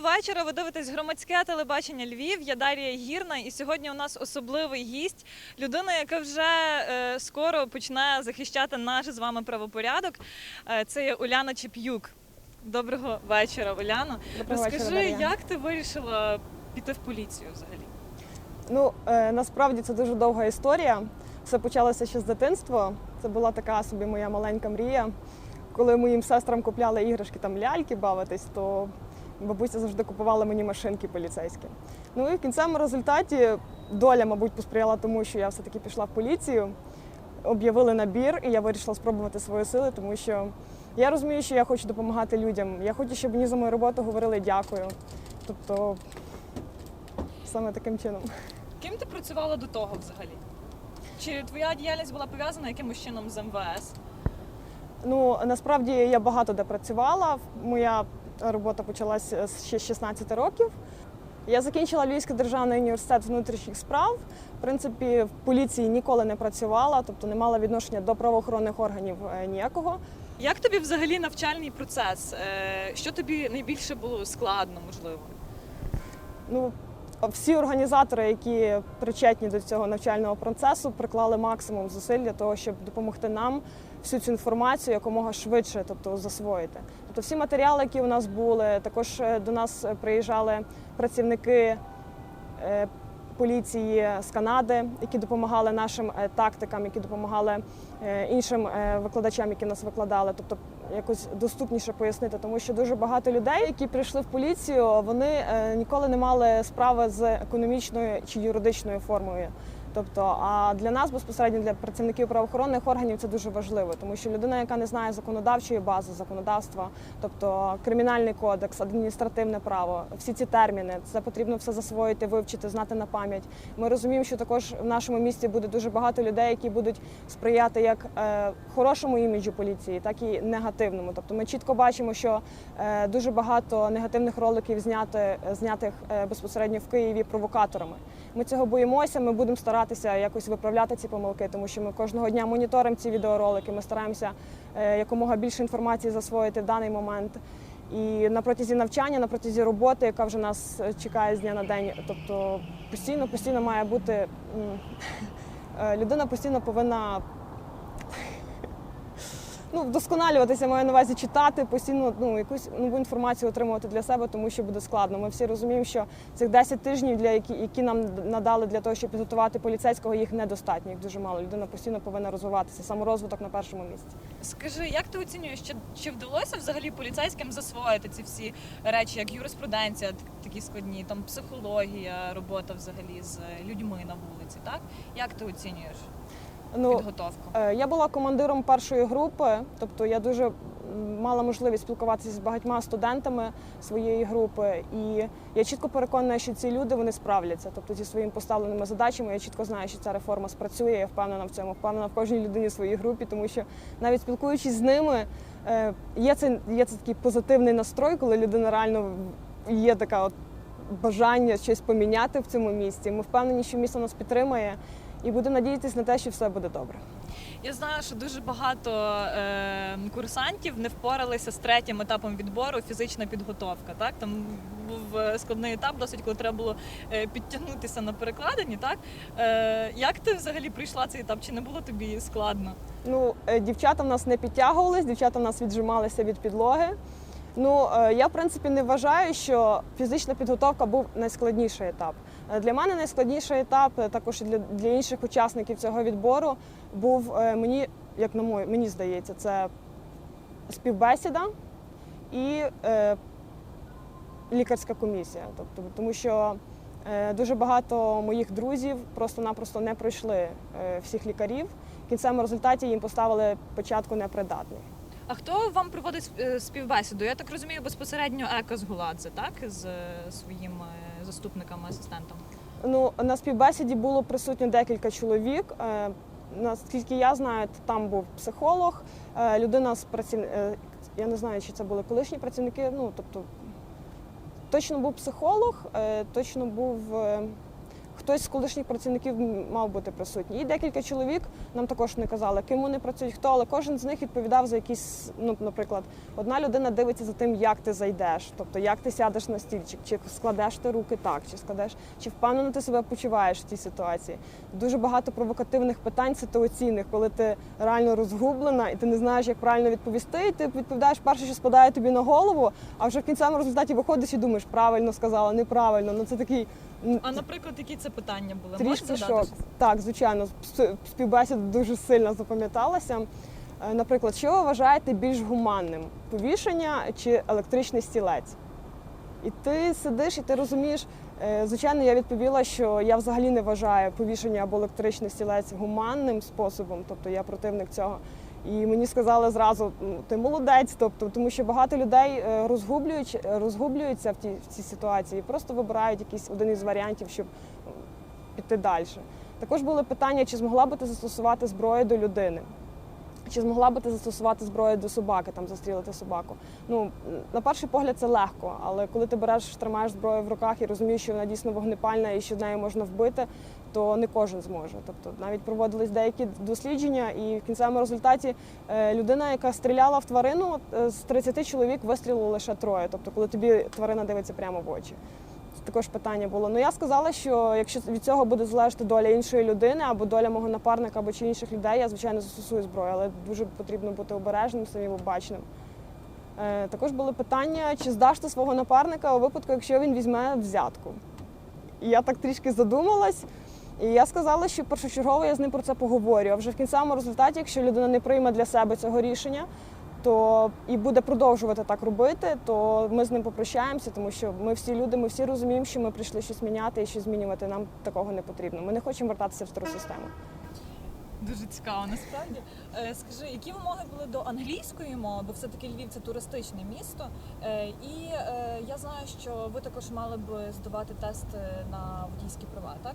вечора. Ви дивитесь громадське телебачення Львів. Я Дар'я Гірна, і сьогодні у нас особливий гість, людина, яка вже е, скоро починає захищати наш з вами правопорядок. Е, це є Уляна Чеп'юк. Доброго вечора, Уляно. Доброго вечора, Розкажи, Дар'я. як ти вирішила піти в поліцію взагалі? Ну е, насправді це дуже довга історія. Все почалося ще з дитинства. Це була така собі моя маленька мрія. Коли моїм сестрам купляли іграшки там ляльки бавитись, то бабуся завжди купувала мені машинки поліцейські. Ну і в кінцевому результаті доля, мабуть, посприяла тому, що я все-таки пішла в поліцію. Об'явили набір, і я вирішила спробувати свої сили, тому що я розумію, що я хочу допомагати людям. Я хочу, щоб мені за мою роботу говорили дякую. Тобто саме таким чином. Ким ти працювала до того взагалі? Чи твоя діяльність була пов'язана якимось чином з МВС? Ну насправді я багато де працювала. Моя робота почалася ще з 16 років. Я закінчила Львівський державний університет внутрішніх справ. В принципі, в поліції ніколи не працювала, тобто не мала відношення до правоохоронних органів е, ніякого. Як тобі взагалі навчальний процес? Е, Що тобі найбільше було складно, можливо? Ну, всі організатори, які причетні до цього навчального процесу, приклали максимум зусиль для того, щоб допомогти нам всю цю інформацію якомога швидше, тобто засвоїти. Тобто всі матеріали, які у нас були, також е, до нас е, приїжджали працівники. Поліції з Канади, які допомагали нашим е, тактикам, які допомагали е, іншим е, викладачам, які нас викладали, тобто якось доступніше пояснити, тому що дуже багато людей, які прийшли в поліцію, вони ніколи не мали справи з економічною чи юридичною формою. Тобто, а для нас безпосередньо для працівників правоохоронних органів це дуже важливо, тому що людина, яка не знає законодавчої бази, законодавства, тобто кримінальний кодекс, адміністративне право, всі ці терміни, це потрібно все засвоїти, вивчити, знати на пам'ять. Ми розуміємо, що також в нашому місті буде дуже багато людей, які будуть сприяти як е, хорошому іміджу поліції, так і негативному. Тобто ми чітко бачимо, що е, дуже багато негативних роликів зняти, знятих е, безпосередньо в Києві провокаторами. Ми цього боїмося. Ми будемо старатися якось виправляти ці помилки, тому що ми кожного дня моніторимо ці відеоролики. Ми стараємося е, якомога більше інформації засвоїти в даний момент. І на протязі навчання, на протязі роботи, яка вже нас е, чекає з дня на день, тобто постійно, постійно має бути е, людина постійно повинна ну, вдосконалюватися, маю на увазі читати, постійно ну, якусь нову інформацію отримувати для себе, тому що буде складно. Ми всі розуміємо, що цих 10 тижнів, для які, які нам надали для того, щоб підготувати поліцейського, їх недостатньо, їх дуже мало. Людина постійно повинна розвиватися. Саморозвиток на першому місці. Скажи, як ти оцінюєш, чи, чи вдалося взагалі поліцейським засвоїти ці всі речі, як юриспруденція, такі складні, там психологія, робота взагалі з людьми на вулиці, так? Як ти оцінюєш Ну, підготовку? Е, Я була командиром першої групи, тобто я дуже мала можливість спілкуватися з багатьма студентами своєї групи, і я чітко переконана, що ці люди вони справляться. Тобто зі своїми поставленими задачами. Я чітко знаю, що ця реформа спрацює. Я впевнена в цьому, впевнена в кожній людині в своїй групі, тому що навіть спілкуючись з ними, е, є це є це такий позитивний настрой, коли людина реально є така от бажання щось поміняти в цьому місті. Ми впевнені, що місто нас підтримає. І будемо надіятися на те, що все буде добре. Я знаю, що дуже багато е, курсантів не впоралися з третім етапом відбору фізична підготовка. Так там був е, складний етап, досить коли треба було е, підтягнутися на перекладині. Так е, як ти взагалі пройшла цей етап? Чи не було тобі складно? Ну, е, дівчата в нас не підтягувались, дівчата в нас віджималися від підлоги. Ну, я в принципі не вважаю, що фізична підготовка був найскладніший етап. Е, Для мене найскладніший етап, е, також і для, для інших учасників цього відбору, був е, мені, як на мою, мені здається, це співбесіда і е, лікарська комісія. Тобто, тому що е, дуже багато моїх друзів просто-напросто не пройшли е, всіх лікарів. В кінцевому результаті їм поставили початку непридатний. А хто вам проводить співбесіду? Я так розумію, безпосередньо Еко з Гуладзе, так з своїм заступником, асистентом. Ну, на співбесіді було присутньо декілька чоловік. Е, Наскільки я знаю, там був психолог, е, людина з праців... е, Я не знаю, чи це були колишні працівники. Ну, тобто, точно був психолог, точно був. Хтось з колишніх працівників мав бути присутній. І декілька чоловік нам також не казали, ким вони працюють, хто, але кожен з них відповідав за якісь, ну, наприклад, одна людина дивиться за тим, як ти зайдеш, тобто як ти сядеш на стільчик, чи складеш ти руки так, чи складеш, чи впевнено ти себе почуваєш в цій ситуації. Дуже багато провокативних питань ситуаційних, коли ти реально розгублена і ти не знаєш, як правильно відповісти. І ти відповідаєш перше, що спадає тобі на голову, а вже в кінцевому результаті виходиш і думаєш, правильно сказала, неправильно. Ну це такий А наприклад, які це питання були? трішки шок. Так, звичайно, співбесіда дуже сильно запам'яталася. Е, Наприклад, що ви вважаєте більш гуманним: повішення чи електричний стілець? І ти сидиш і ти розумієш. е, Звичайно, я відповіла, що я взагалі не вважаю повішення або електричний стілець гуманним способом, тобто я противник цього. І мені сказали зразу, «Ну, ти молодець, тобто, тому що багато людей е, розгублюють, розгублюються в тій, в цій ситуації просто вибирають якийсь один із варіантів, щоб піти далі. Також були питання, чи змогла би ти застосувати зброю до людини. Чи змогла би ти застосувати зброю до собаки, там застрілити собаку? Ну на перший погляд це легко, але коли ти береш, тримаєш зброю в руках і розумієш, що вона дійсно вогнепальна і що нею можна вбити, то не кожен зможе. Тобто навіть проводились деякі дослідження, і в кінцевому результаті е, людина, яка стріляла в тварину, е, з 30 чоловік вистрілило лише троє. Тобто, коли тобі тварина дивиться прямо в очі. Це також питання було. Ну я сказала, що якщо від цього буде залежати доля іншої людини або доля мого напарника або чи інших людей, я звичайно застосую зброю, але дуже потрібно бути обережним, самим обачним. Е, також були питання, чи здаш ти свого напарника у випадку, якщо він візьме взятку. І я так трішки задумалась. І я сказала, що першочергово я з ним про це поговорю. А вже в кінцевому результаті, якщо людина не прийме для себе цього рішення, то і буде продовжувати так робити, то ми з ним попрощаємося, тому що ми всі люди, ми всі розуміємо, що ми прийшли щось міняти і щось змінювати. Нам такого не потрібно. Ми не хочемо вертатися в стару систему. Дуже цікаво, насправді. Е, Скажи, які вимоги були до англійської мови, бо все-таки Львів це туристичне місто. Е, І е, я знаю, що ви також мали б здавати тест на водійські права, так?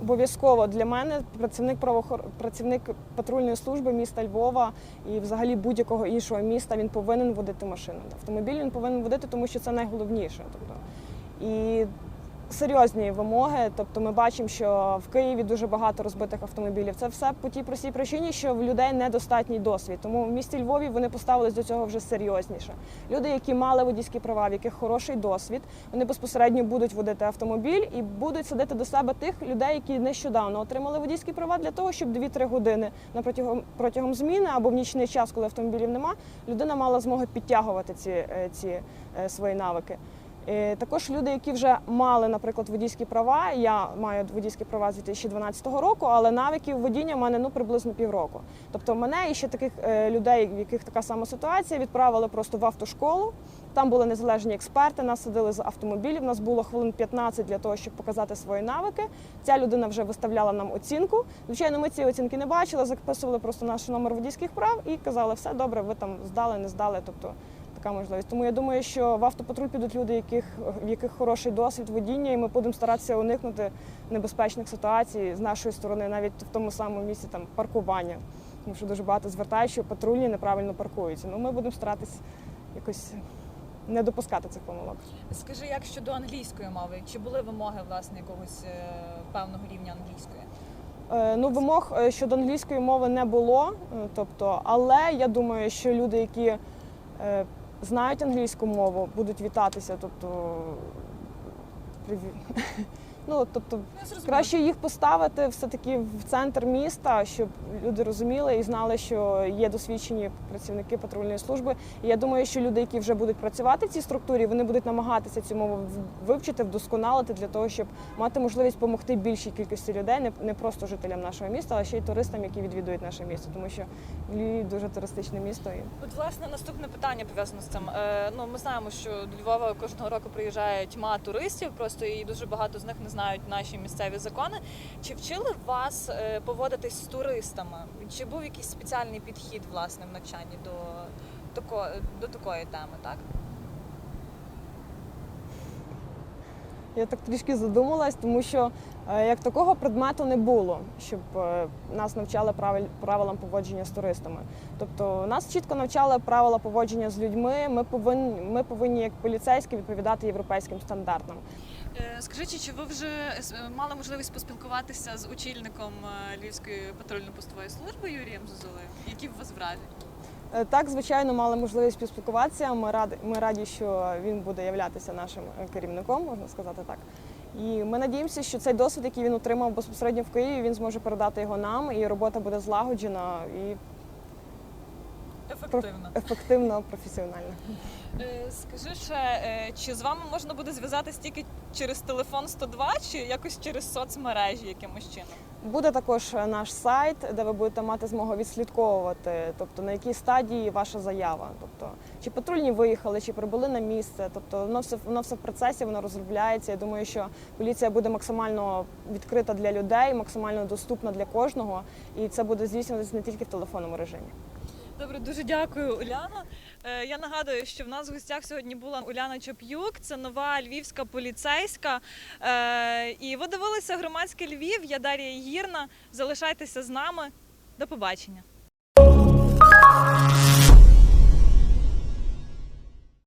Обов'язково для мене працівник правохор... працівник патрульної служби міста Львова і взагалі будь-якого іншого міста він повинен водити машину. Автомобіль він повинен водити, тому що це найголовніше. Тобто і серйозні вимоги. Тобто, ми бачимо, що в Києві дуже багато розбитих автомобілів. Це все по тій простій причині, що в людей недостатній досвід. Тому в місті Львові вони поставились до цього вже серйозніше. Люди, які мали водійські права, в яких хороший досвід, вони безпосередньо будуть водити автомобіль і будуть садити до себе тих людей, які нещодавно отримали водійські права для того, щоб 2-3 години на протягом протягом зміни або в нічний час, коли автомобілів нема, людина мала змогу підтягувати ці, е, ці е, свої навики. Е, Також люди, які вже мали, наприклад, водійські права. Я маю водійські права з 2012 року, але навиків водіння в мене ну приблизно півроку. Тобто мене і ще таких е, людей, в яких така сама ситуація, відправили просто в автошколу. Там були незалежні експерти, нас садили з автомобілів. У нас було хвилин 15 для того, щоб показати свої навики. Ця людина вже виставляла нам оцінку. Звичайно, ми ці оцінки не бачили, записували просто наш номер водійських прав і казали, все добре, ви там здали, не здали. Тобто така можливість. Тому я думаю, що в автопатруль підуть люди, яких, в яких хороший досвід водіння, і ми будемо старатися уникнути небезпечних ситуацій з нашої сторони, навіть в тому самому місці там паркування. Тому що дуже багато звертають, що патрульні неправильно паркуються. Ну ми будемо старатись якось не допускати цих помилок. Скажи, як щодо англійської мови? Чи були вимоги власне якогось е, певного рівня англійської? Е, Ну, вимог е, щодо англійської мови не було, тобто, але я думаю, що люди, які е, знають англійську мову, будуть вітатися, тобто Ну, тобто, Ну, краще їх поставити все-таки в центр міста, щоб люди розуміли і знали, що є досвідчені працівники патрульної служби. І я думаю, що люди, які вже будуть працювати в цій структурі, вони будуть намагатися цю мову вивчити, вдосконалити для того, щоб мати можливість допомогти більшій кількості людей, не, не просто жителям нашого міста, а ще й туристам, які відвідують наше місто, тому що Львів дуже туристичне місто. І От власне наступне питання пов'язано з цим. Е, ну ми знаємо, що до Львова кожного року приїжджає тьма туристів, просто і дуже багато з них не знають наші місцеві закони. Чи вчили вас е, поводитись з туристами? Чи був якийсь спеціальний підхід власне в навчанні до, до такої теми? Так Я так трішки задумалась, тому що е, як такого предмету не було, щоб е, нас навчали правилам поводження з туристами. Тобто нас чітко навчали правила поводження з людьми. Ми повинні, ми повинні як поліцейські відповідати європейським стандартам. Е, Скажіть, чи ви вже мали можливість поспілкуватися з очільником е, Львівської патрульно-постової служби Юрієм Зозулею? Які в вас враження? Е, Так, звичайно, мали можливість поспілкуватися. Ми раді, ми раді, що він буде являтися нашим е, керівником, можна сказати так. І ми надіємося, що цей досвід, який він отримав безпосередньо в Києві, він зможе передати його нам, і робота буде злагоджена і Ефективно. ефективно, професіональна. Е, Скажи ще, е, чи з вами можна буде зв'язатися тільки через телефон 102, чи якось через соцмережі якимось чином? Буде також е, наш сайт, де ви будете мати змогу відслідковувати, тобто на якій стадії ваша заява, тобто чи патрульні виїхали, чи прибули на місце. Тобто воно все воно все в процесі, воно розробляється. Я думаю, що поліція буде максимально відкрита для людей, максимально доступна для кожного, і це буде здійснюватися не тільки в телефонному режимі. Добре, дуже дякую, Уляна. Е, Я нагадую, що в нас в гостях сьогодні була Уляна Чоп'юк, це нова львівська поліцейська. Е, І ви дивилися громадське Львів. Я Дар'я Гірна. Залишайтеся з нами. До побачення.